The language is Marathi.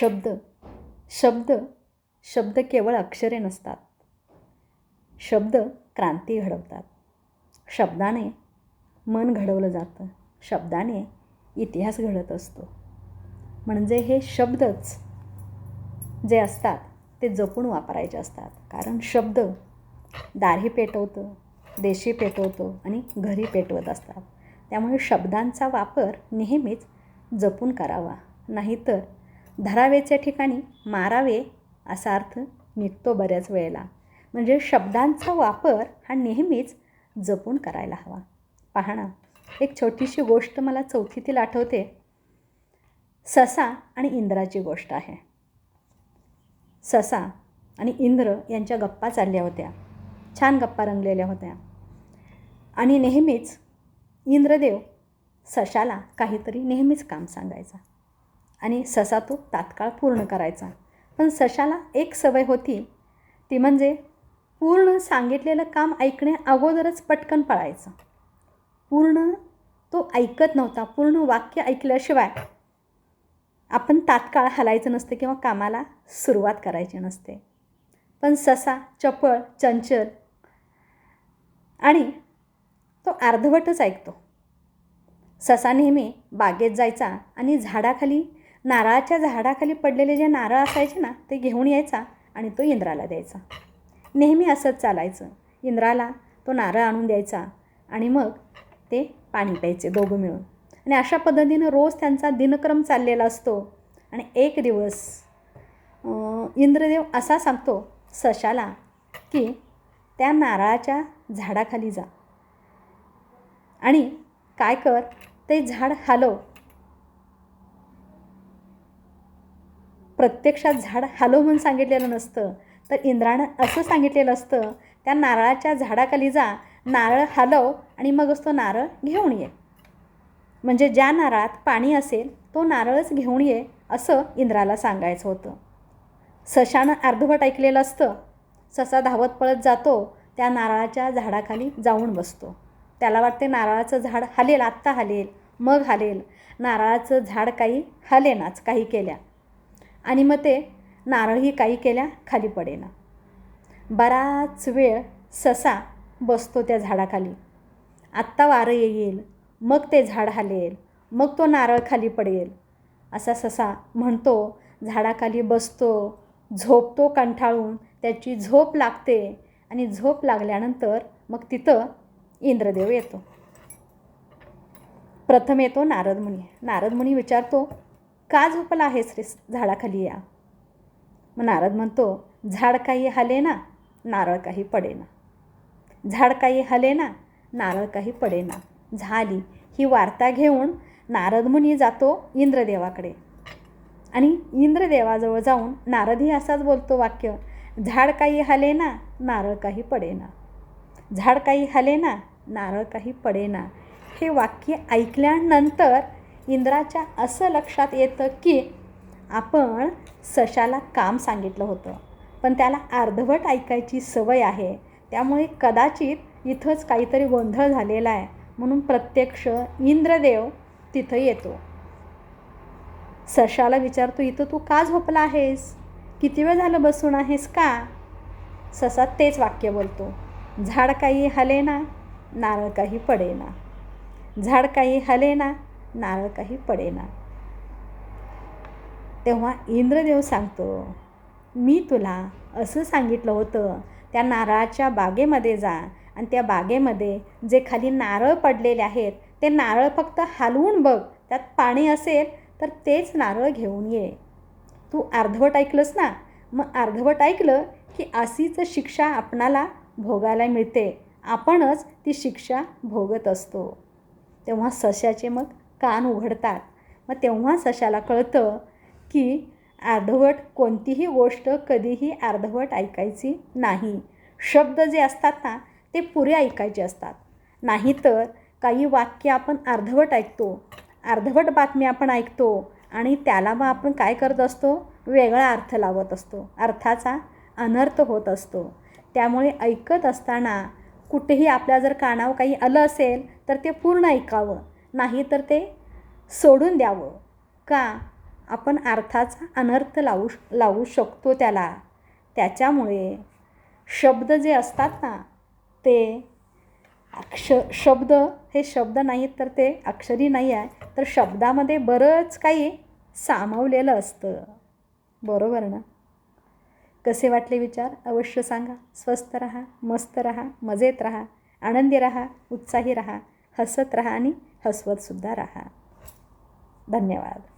शब्द. शब्द. शब्द केवळ अक्षरे नसतात. शब्द क्रांती घडवतात. शब्दाने मन घडवलं जातं. शब्दाने इतिहास घडत असतो. म्हणजे हे शब्दच जे असतात ते जपून वापरायचे असतात. कारण शब्द दारही पेटवतं देशी पेटवतो आणि घरी पेटवत असतात. त्यामुळे शब्दांचा वापर नेहमीच जपून करावा. नाहीतर धरावेच्या ठिकाणी मारावे असा अर्थ निघतो बऱ्याच वेळेला. म्हणजे शब्दांचा वापर हा नेहमीच जपून करायला हवा. पाहणा एक छोटीशी गोष्ट मला चौथीतील आठवते. ससा आणि इंद्राची गोष्ट आहे. ससा आणि इंद्र यांच्या गप्पा चालल्या होत्या. छान गप्पा रंगलेल्या होत्या. आणि नेहमीच इंद्रदेव सशाला काहीतरी नेहमीच काम सांगायचा. आणि ससा तो तात्काळ पूर्ण करायचा. पण सशाला एक सवय होती. ती म्हणजे पूर्ण सांगितलेलं काम ऐकणे अगोदरच पटकन पळायचं. पूर्ण तो ऐकत नव्हता. पूर्ण वाक्य ऐकल्याशिवाय आपण तात्काळ हलायचं नसतं किंवा कामाला सुरुवात करायची नसते. पण ससा चपळ चंचल आणि तो अर्धवटच ऐकतो. ससा नेहमी बागेत जायचा आणि झाडाखाली नारळाच्या झाडाखाली पडलेले जे नारळ असायचे ना ते घेऊन यायचा आणि तो इंद्राला द्यायचा. नेहमी असंच चालायचं. इंद्राला तो नारळ आणून द्यायचा आणि मग ते पाणी प्यायचे दोघं मिळून. आणि अशा पद्धतीनं रोज त्यांचा दिनक्रम चाललेला असतो. आणि एक दिवस इंद्रदेव असा सांगतो सशाला की त्या नारळाच्या झाडाखाली जा. आणि काय कर ते झाड हलव. प्रत्यक्षात झाड हॅलो म्हणून सांगितलेलं नसतं. तर इंद्रानं असं सांगितलेलं असतं त्या नारळाच्या झाडाखाली जा नारळ हलव आणि मगच तो नारळ घेऊन ये. म्हणजे ज्या नारळात पाणी असेल तो नारळच घेऊन ये असं इंद्राला सांगायचं होतं. सशानं अर्धवट ऐकलेलं असतं ससा धावत पळत जातो त्या नारळाच्या झाडाखाली जाऊन बसतो. त्याला वाटते नारळाचं झाड हलेल आत्ता हलेल मग हलेल. नारळाचं झाड काही हलेनाच काही केल्या. आणि मग ते नारळही काही केल्या खाली पडेना. बराच वेळ ससा बसतो त्या झाडाखाली. आत्ता वारं येईल. मग ते झाड हालेल. मग तो नारळ खाली पडेल. असा ससा म्हणतो झाडाखाली बसतो झोपतो कंठाळून. त्याची झोप लागते आणि झोप लागल्यानंतर मग तिथं इंद्रदेव येतो. प्रथम येतो नारद मुनी. नारद मुनी विचारतो का झोपला आहेस रे झाडाखाली या? मग नारद म्हणतो झाड काही हले ना नारळ काही पडेना झाड काही हले ना नारळ काही पडेना झाली ही वार्ता घेऊन नारद मुनी जातो इंद्रदेवाकडे. आणि इंद्रदेवाजवळ जाऊन नारदही असाच बोलतो वाक्य झाड काही हले ना नारळ काही पडेना झाड काही हले ना नारळ काही पडेना हे वाक्य ऐकल्यानंतर इंद्राच्या असं लक्षात येतं की आपण सशाला काम सांगितलं होतं. पण त्याला अर्धवट ऐकायची सवय आहे. त्यामुळे कदाचित इथंच काहीतरी गोंधळ झालेला आहे. म्हणून प्रत्यक्ष इंद्रदेव तिथं येतो. सशाला विचारतो इथं तू का झोपला आहेस? किती वेळ झालं बसून आहेस का? ससा तेच वाक्य बोलतो झाड काही हले ना नारळ काही पडेना. झाड काही हले ना नारळ काही पडेना. तेव्हा इंद्रदेव सांगतो मी तुला असं सांगितलं होतं त्या नारळाच्या बागेमध्ये जा आणि त्या बागेमध्ये जे खाली नारळ पडलेले आहेत ते नारळ फक्त हलवून बघ. त्यात पाणी असेल तर तेच नारळ घेऊन ये. तू अर्धवट ऐकलंस ना? मग अर्धवट ऐकलं की अशीच शिक्षा आपणाला भोगायला मिळते. आपणच ती शिक्षा भोगत असतो. तेव्हा सशाचे मग कान उघडतात. मग तेव्हा सशाला कळतं की अर्धवट कोणतीही गोष्ट कधीही अर्धवट ऐकायची नाही. शब्द जे असतात ना ते पुरे ऐकायचे असतात. नाहीतर काही वाक्य आपण अर्धवट ऐकतो. अर्धवट बातमी आपण ऐकतो आणि त्याला मग आपण काय करत असतो? वेगळा अर्थ लावत असतो. अर्थाचा अनर्थ होत असतो. त्यामुळे ऐकत असताना कुठेही आपल्या जर कानावर काही आलं असेल तर ते पूर्ण ऐकावं. नाही तर ते सोडून द्यावं. का? आपण अर्थाचा अनर्थ लावू लावू शकतो त्याला. त्याच्यामुळे शब्द जे असतात ना ते अक्ष शब्द हे शब्द नाहीत तर ते अक्षरी नाही आहे तर शब्दामध्ये बरंच काही सामावलेलं असतं. बरोबर ना? कसे वाटले विचार? अवश्य सांगा. स्वस्त रहा मस्त रहा मजेत रहा आनंदी रहा उत्साही रहा हसत रहा आणि हसवतसुद्धा राहा. धन्यवाद.